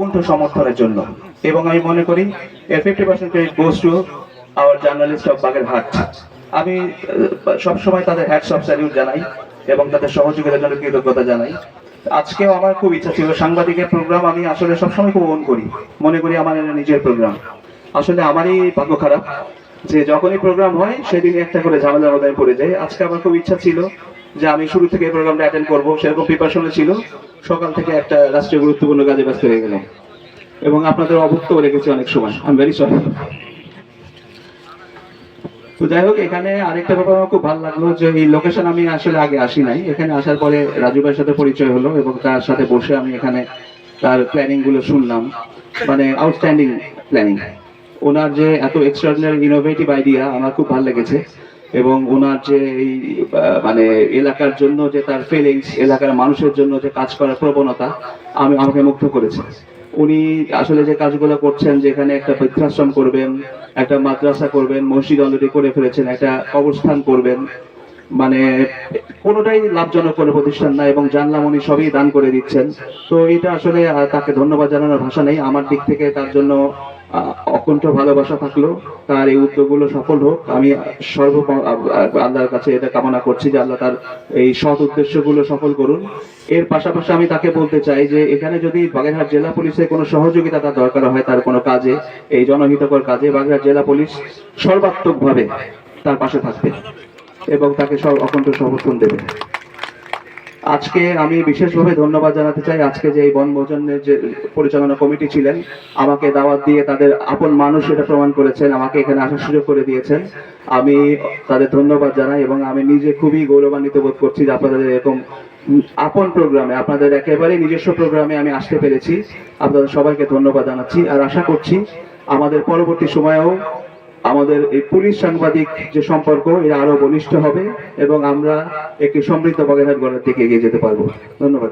কুণ্ঠ সমর্থনের জন্য। এবং আমি মনে করি এর fifty percent credit goes to our journalist of Bagerhat আমি সবসময় তাদের হ্যাটস অফ স্যালিউট জানাই এবং তাদের সহযোগিতার জন্য কৃতজ্ঞতা জানাই। আজকেও আমার খুব ইচ্ছা ছিল, সাংবাদিকের প্রোগ্রাম আমি আসলে সবসময় খুব ওন করি। মনে করি আমার নিজের প্রোগ্রাম আসলে আমারই ভাগ্য খারাপ যে যখনই প্রোগ্রাম হয়, সেদিন একটা করে ঝামেলার মধ্যে পড়ে যাই। আজকে আমার খুব ইচ্ছা ছিল যে আমি শুরু থেকে এই প্রোগ্রামটা অ্যাটেন্ড করব, সেরকম প্রিপারেশনে ছিল। সকাল থেকে একটা রাষ্ট্রীয় গুরুত্বপূর্ণ কাজে ব্যস্ত হয়ে গেলাম। এবং আপনাদের অভুক্ত রেখেছি অনেক সময়। আমি ভেরি সরি তো যাই হোক, এখানে আরেকটা ব্যাপার আমার খুব ভালো লাগল যে এই লোকেশন আমি আসলে আগে আসি নাই। এখানে আসার পরে রাজু ভাইয়ের সাথে পরিচয় হলো এবং তার সাথে বসে আমি এখানে তার প্ল্যানিংগুলো শুনলাম। মানে আউটস্ট্যান্ডিং প্ল্যানিং ওনার যে এত এক্সট্রাঅর্ডিনারি ইনোভেটিভ আইডিয়া আমার খুব ভালো লেগেছে। এবং ওনার যে এই মানে এলাকার জন্য যে তার ফিলিংস এলাকার মানুষের জন্য যে কাজ করার প্রবণতা, আমি আমাকে মুগ্ধ করেছে। উনি আসলে যে কাজগুলো করছেন, যেখানে একটা বৃদ্ধাশ্রম করবেন, একটা মাদ্রাসা করবেন, মসজিদ অলরেডি করে ফেলেছেন, একটা অবস্থান করবেন মানে কোনোটাই লাভজনক কোনো প্রতিষ্ঠান না এবং জানলাম উনি সবই দান করে দিচ্ছেন। তো এটা আসলে তাকে ধন্যবাদ জানানোর ভাষা নেই। আমার দিক থেকে তার জন্য অকুণ্ঠ ভালোবাসা থাকল। তার এই উদ্যোগগুলো সফল হোক। আমি সর্ব আল্লাহর কাছে এটা কামনা করছি যে আল্লাহ তার এই সৎ উদ্দেশ্যগুলো সফল করুন। এর পাশাপাশি আমি তাকে বলতে চাই যে, এখানে যদি বাগেরহাট জেলা পুলিশের কোনো সহযোগিতা তার দরকার হয় তার কোনো কাজে, এই জনহিতকর কাজে বাগেরহাট জেলা পুলিশ সর্বাত্মকভাবে তার পাশে থাকবে। এবং তাকে সব অকণ্ঠ সমর্থন দেবে। আজকে আমি বিশেষভাবে ধন্যবাদ জানাতে চাই। আজকে যে এই বনভোজনের যে পরিচালনা কমিটি ছিলেন, আমাকে দাওয়াত দিয়ে তাদের আপন মানুষ এটা প্রমাণ করেছেন, আমাকে এখানে আসার সুযোগ করে দিয়েছেন। আমি তাদের ধন্যবাদ জানাই এবং আমি নিজে খুবই গৌরবান্বিত বোধ করছি যে আপনাদের এরকম আপন প্রোগ্রামে, আপনাদের একেবারে নিজস্ব প্রোগ্রামে আমি আসতে পেরেছি। আপনাদের সবাইকে ধন্যবাদ জানাচ্ছি। আর আশা করছি আমাদের পরবর্তী সময়েও আমাদের এই পুলিশ সাংবাদিক যে সম্পর্ক এটা আরও বলিষ্ঠ হবে এবং আমরা একটি সমৃদ্ধ বাগেরহাট গড়ার দিকে এগিয়ে যেতে পারব। ধন্যবাদ।